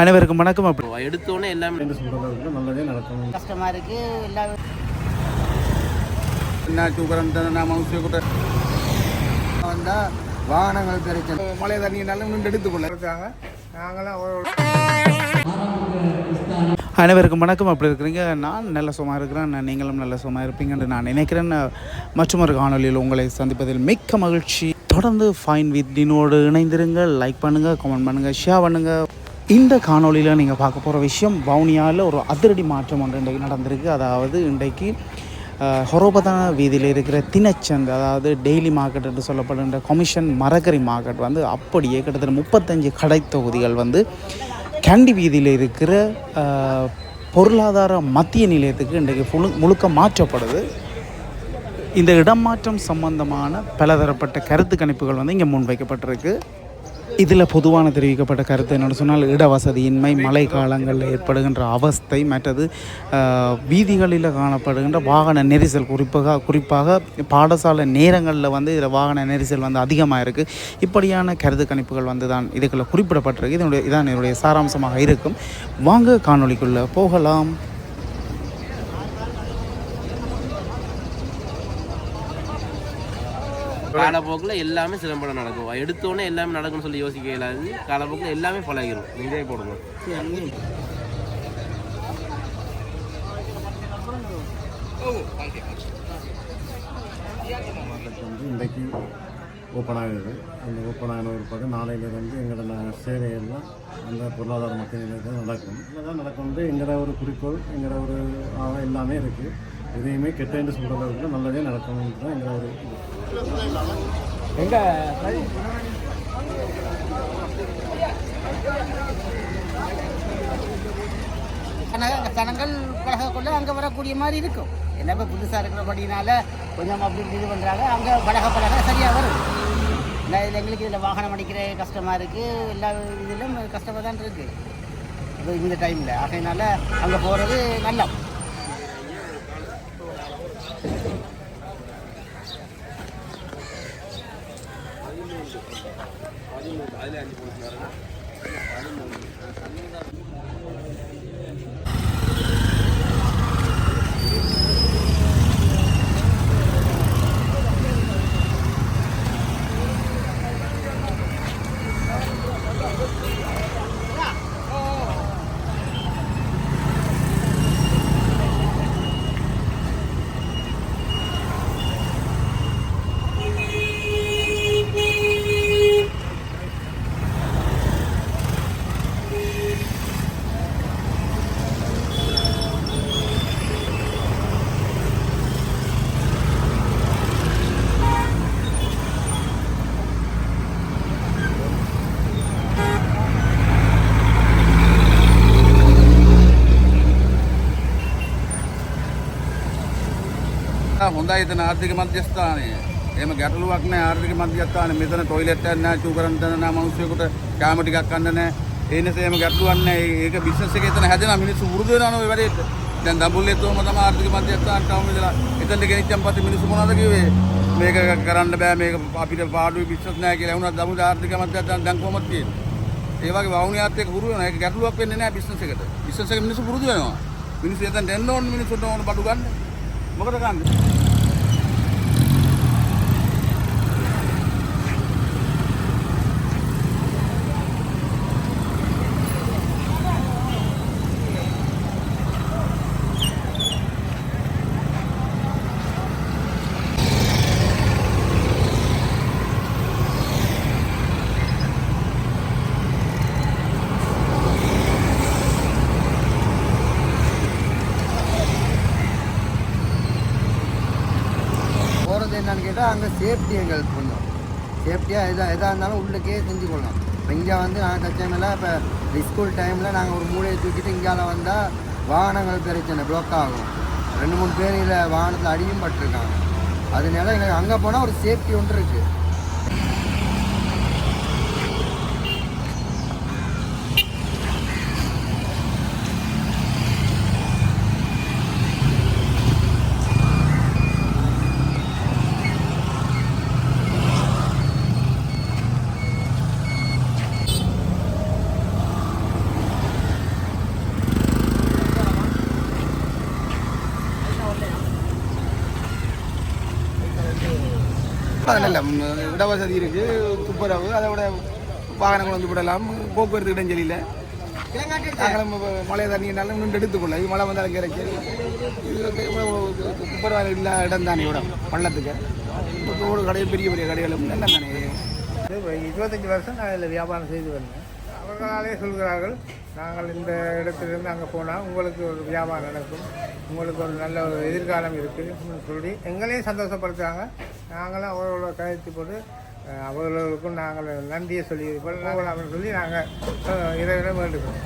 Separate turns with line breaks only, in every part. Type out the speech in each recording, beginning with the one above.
அனைவருக்கும் வணக்கம். அப்படி.
எடுத்தோடனே எல்லாமே
நல்லதே நடக்கணும்
கஷ்டமாக இருக்குது எல்லா
என்ன சூப்பரம் நான் மனுஷிய
வந்தால் வாகனங்கள் பிரச்சனை.
மழை தண்ணி நல்லா நின்று எடுத்துக்கொள்ள. இருக்காங்க நாங்களாம்
அனைவருக்கும் வணக்கம். அப்படி இருக்கிறீங்க? நான் நல்ல சும்மா இருக்கிறேன். நான் நீங்களும் நல்ல சும்மா இருப்பீங்கன்னு நான் நினைக்கிறேன். மற்றும் ஒரு காணொலியில் உங்களை சந்திப்பதில் மிக்க மகிழ்ச்சி. தொடர்ந்து ஃபைன் வித் டினோடு இணைந்திருங்கள். லைக் பண்ணுங்கள் கமெண்ட் பண்ணுங்கள் ஷேர் பண்ணுங்கள் இந்த காணொலியில் நீங்கள் பார்க்க போகிற விஷயம் வவுனியாவில் ஒரு அதிரடி மாற்றம் ஒன்று இன்றைக்கு நடந்திருக்கு. அதாவது இன்றைக்கு ஹொரோபதான வீதியில் இருக்கிற தினச்சந்த் அதாவது டெய்லி மார்க்கெட் என்று சொல்லப்படுகின்ற கொமிஷன் மரக்கறி மார்க்கெட் வந்து அப்படியே கிட்டத்தட்ட முப்பத்தஞ்சு கடை தொகுதிகள் வந்து கேண்டி வீதியில் இருக்கிற பொருளாதார மத்திய நிலையத்துக்கு இன்றைக்கு முழு முழுக்க மாற்றப்படுது. இந்த இடமாற்றம் சம்பந்தமான பலதரப்பட்ட கருத்து கணிப்புகள் வந்து இங்கே முன்வைக்கப்பட்டிருக்கு. இதில் பொதுவான தெரிவிக்கப்பட்ட கருத்து என்னென்னு சொன்னால் இடவசதியின்மை மழை காலங்களில் ஏற்படுகின்ற அவஸ்தை மற்றது வீதிகளில் காணப்படுகின்ற வாகன நெரிசல் குறிப்பாக குறிப்பாக பாடசாலை நேரங்களில் வந்து இதில் வாகன நெரிசல் வந்து அதிகமாக இருக்குது இப்படியான கருத்து கணிப்புகள் வந்து தான் இதுக்குள்ளே குறிப்பிடப்பட்டிருக்கு. இதனுடைய இதான் என்னுடைய சாராம்சமாக இருக்கும். வாங்க காணொளிக்குள்ளே போகலாம்.
காலப்போக்கில் எல்லாமே சிலம்படம் நடக்கும். எடுத்தோடனே எல்லாமே நடக்கும்னு சொல்லி யோசிக்க இயலாது. காலப்போக்கில் எல்லாமே பழகிடும் நீங்களே போடுங்க.
இன்றைக்கு ஓப்பன் ஆகுது. அந்த ஓப்பன் ஆகின ஒரு பார்த்து நாளையிலேருந்து எங்களோட சேவையெல்லாம் அந்த பொருளாதார நிலையத்தில் நடக்கும். இதெல்லாம் நடக்கும் வந்து எங்களோட ஒரு குறிக்கோள் எங்களோட ஒரு எல்லாமே இருக்குது எதையுமே கெட்டேன்னு சொல்கிறவர்களுக்கு நல்லதே நடக்கணும்னு தான் எங்களோட ஒரு இது.
ஜனங்க- ஜனங்கள் பழகக்குள்ள அங்கே வரக்கூடிய மாதிரி இருக்கும். என்ன இப்போ புதுசாக இருக்கிறபடினால கொஞ்சம் அப்படி இது பண்ணுறாங்க அங்கே பழக பழக சரியாக வரும். இல்லை இதில் எங்களுக்கு இதில் வாகனம் அடிக்கிற கஷ்டமாக இருக்குது எல்லா இதிலும் கஷ்டமாக தான் இருக்குது இது இந்த டைமில் ஆகையினால அங்கே போகிறது நல்லா
හොඳයි එතන ආර්ථික මධ්‍යස්ථානය. එහෙම ගැටලුවක් නැහැ ආර්ථික මධ්‍යස්ථානේ. මෙතන ටොයිලට් එකක් නැහැ, චූ කරන්න තැන නැහැ, මිනිස්සුෙකුට කැම ටිකක් ගන්න නැහැ. ඒ නිසා එහෙම ගැටලුවක් නැහැ. ඒක බිස්නස් එක එතන හැදෙනවා මිනිස්සු වෘද්ධ වෙනවනේ ওই වැඩේට. දැන් දඹුල්ලේ තෝම තමයි ආර්ථික මධ්‍යස්ථානට අවම ඉඳලා එතනට ගෙනිච්චන් පස්සේ මිනිස්සු මොනවද කිව්වේ? මේක කරන්න බෑ මේක අපිට පාඩුවේ බිස්නස් නැහැ කියලා වුණා දඹුල්ලේ ආර්ථික මධ්‍යස්ථාන දැන් කොහොමද තියෙන්නේ? ඒ වගේ වවුනියාත් එක්ක හුරු වෙනවා. ඒක ගැටලුවක් වෙන්නේ නැහැ බිස්නස් එකට. බිස්නස් එක මිනිස්සු පුරුදු වෙනවා. මිනිස්සු එතන දෙන්න ඕන මිනිස්සුන්ට ඕන බඩු ගන්න. මොකද ගන්නේ?
சேஃப்டியாக எதாக எதாக இருந்தாலும் உள்ளுக்கே செஞ்சு கொள்ளலாம் இப்போ இங்கே வந்து நாங்கள் தச்சமையில் இப்போ ஸ்கூல் டைமில் நாங்கள் ஒரு மூளையை தூக்கிட்டு இங்கால வந்தால் வாகனங்கள் பிரச்சனை ப்ளாக் ஆகும். ரெண்டு மூணு பேர் இதில் வாகனத்தில் அடியும் பட்டிருக்காங்க. அதனால எங்களுக்கு அங்கே போனால் ஒரு சேஃப்டி ஒன்று இருக்குது
நல்ல இடவசதி இருக்குது துப்புரவு அதை விட வாகனங்கள் வந்து விடலாம் போக்குவரத்து இடைஞ்சலில் நாங்களும் மழை தண்ணினாலும் நின்று எடுத்துக்கொள்ள இது மழை வந்தாலும் கிடைக்க இது துப்புரவு இல்லா இடம் தானே இடம் பள்ளத்துக்கு. ரோடு கடை பெரிய பெரிய கடைகளும் நல்லா தானே.
இருபத்தஞ்சி வருஷம் நான் இதில் வியாபாரம் செய்து வந்தேன். அவர்களாலே சொல்கிறார்கள். நாங்கள் இந்த இடத்திலிருந்து அங்கே போனால் உங்களுக்கு ஒரு வியாபாரம் நடக்கும். உங்களுக்கு ஒரு நல்ல ஒரு எதிர்காலம் இருக்குன்னு சொல்லி எங்களையும் சந்தோஷப்படுத்துகிறாங்க நாங்களும் அவர்களோட கழித்து போட்டு அவர்களுக்கும் நாங்கள் நன்றியை சொல்லி போகலாம்னு சொல்லி நாங்கள் இறைவனை வேண்டுகிறோம்.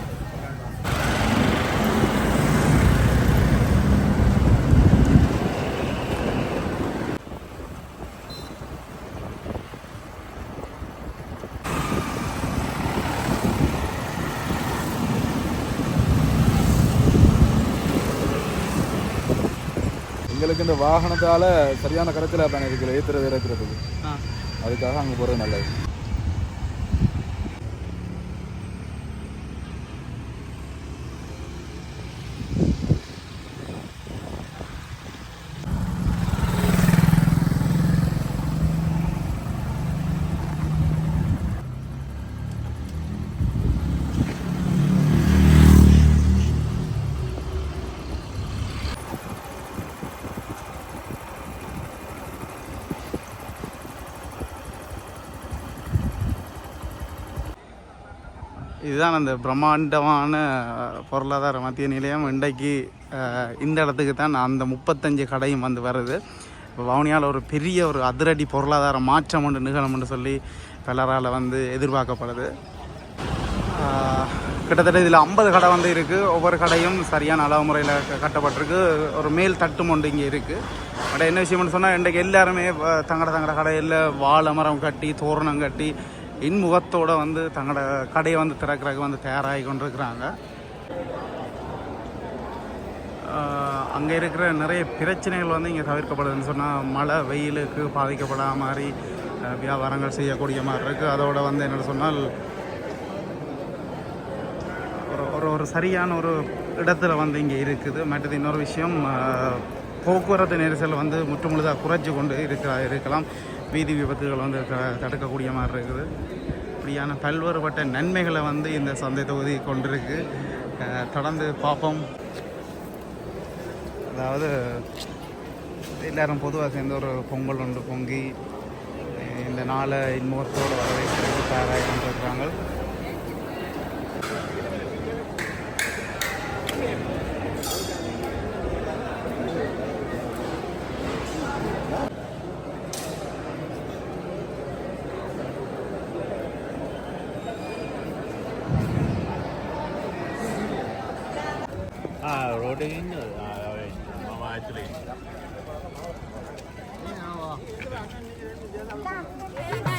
எங்களுக்கு இந்த வாகனத்தால் சரியான கரைச்சலாக இருக்குது ஏற்றுறது இறக்குறதுக்கு. அதுக்காக அங்கே போகிறது நல்லது.
இதுதான் அந்த பிரம்மாண்டமான பொருளாதார மத்திய நிலையம். இன்றைக்கு இந்த இடத்துக்கு தான் அந்த முப்பத்தஞ்சு கடையும் வந்து வருது. இப்போ ஒரு பெரிய ஒரு அதிரடி பொருளாதார மாற்றம் ஒன்று நிகழும்னு சொல்லி பலரால் வந்து எதிர்பார்க்கப்படுது. கிட்டத்தட்ட இதில் ஐம்பது கடை வந்து இருக்குது ஒவ்வொரு கடையும் சரியான அளவு முறையில் கட்டப்பட்டிருக்கு. ஒரு மேல் தட்டும் ஒன்று இங்கே இருக்குது பட் என்ன விஷயம்னு சொன்னால் இன்றைக்கு எல்லாருமே தங்கட தங்கட கடையில் வாழை மரம் கட்டி தோரணம் கட்டி இன்முகத்தோடு வந்து தங்களோட கடையை வந்து திறக்கிறதுக்கு வந்து தயாராகி கொண்டிருக்கிறாங்க. அங்கே இருக்கிற நிறைய பிரச்சனைகள் வந்து இங்கே தவிர்க்கப்படுதுன்னு சொன்னால் மழை வெயிலுக்கு பாதிக்கப்படாத மாதிரி வியாபாரங்கள் செய்யக்கூடிய மாதிரி இருக்குது அதோட வந்து என்னென்னு சொன்னால் ஒரு ஒரு ஒரு சரியான ஒரு இடத்துல வந்து இங்கே இருக்குது. மற்றது இன்னொரு விஷயம் போக்குவரத்து நெரிசல் வந்து முற்றுமுழுதாக குறைஞ்சு கொண்டு இருக்கிற இருக்கலாம். வீதி விபத்துகள் வந்து த- தடுக்கக்கூடிய மாதிரி இருக்குது. இப்படியான பல்வேறுபட்ட நன்மைகளை வந்து இந்த சந்தை தொகுதி கொண்டிருக்கு. தொடர்ந்து பார்ப்போம். அதாவது எல்லாரும் பொதுவாக சேர்ந்து ஒரு பொங்கல் ஒன்று பொங்கி இந்த நாளை இன்முகத்தோடு வரவேற்கிறது தயாராகி கொண்டிருக்கிறாங்க.
Ah, rolling in. Ah, okay.
Mama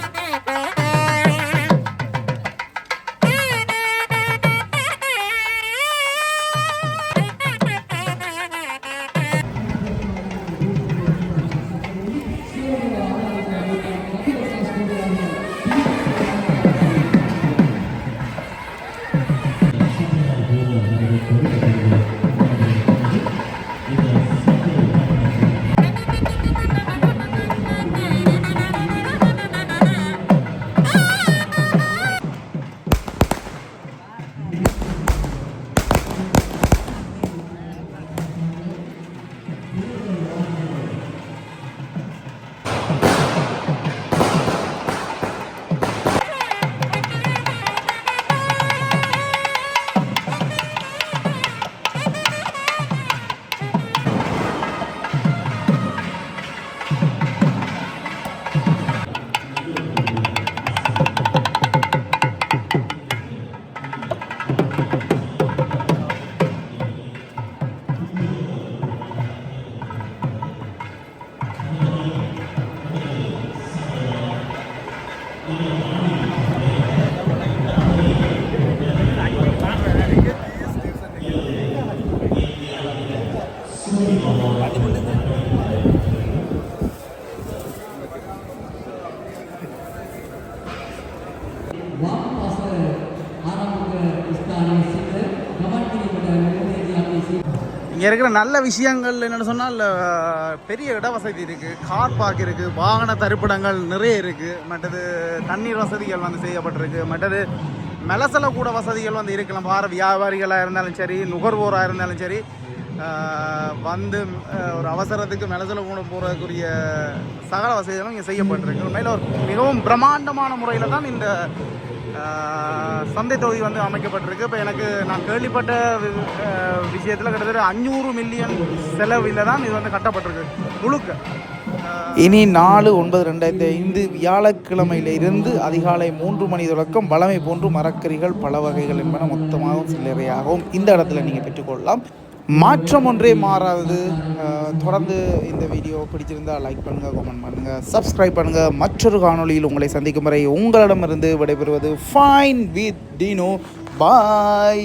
இங்கே இருக்கிற நல்ல விஷயங்கள் என்னென்னு சொன்னால் பெரிய இட வசதி இருக்குது கார் பார்க் இருக்குது வாகன தரிப்பிடங்கள் நிறைய இருக்குது மற்றது தண்ணீர் வசதிகள் வந்து செய்யப்பட்டிருக்கு. மற்றது மெலசல கூட வசதிகள் வந்து இருக்கலாம். வார வியாபாரிகளாக இருந்தாலும் சரி நுகர்வோராக இருந்தாலும் சரி வந்து ஒரு அவசரத்துக்கு மெலசல கூட போகிறதுக்குரிய சகல வசதிகளும் இங்கே செய்யப்பட்டிருக்கு. உண்மையில் ஒரு மிகவும் பிரம்மாண்டமான முறையில் தான் இந்த சந்தை தொகுதி வந்து அமைக்கப்பட்டிருக்கு. இப்போ எனக்கு நான் கேள்விப்பட்ட விஷயத்தில் கிட்டத்தட்ட அஞ்சூறு மில்லியன் செலவில் தான் இது வந்து கட்டப்பட்டிருக்கு. முழுக்க. இனி நாலு ஒன்பது ரெண்டாயிரத்தி ஐந்து வியாழக்கிழமையிலிருந்து அதிகாலை மூன்று மணி தொடக்கம் வளமை போன்று மரக்கறிகள் பல வகைகள் என்பன மொத்தமாகவும் சில்லறையாகவும் இந்த இடத்துல நீங்கள் பெற்றுக்கொள்ளலாம். மாற்றம் ஒன்றே மாறாது தொடர்ந்து இந்த வீடியோ பிடிச்சிருந்தால் லைக் பண்ணுங்கள் கமெண்ட் பண்ணுங்கள் சப்ஸ்கிரைப் பண்ணுங்கள் மற்றொரு காணொளியில் உங்களை சந்திக்கும் வரை உங்களிடமிருந்து விடைபெறுவது ஃபைன் வித் டீனோ பாய்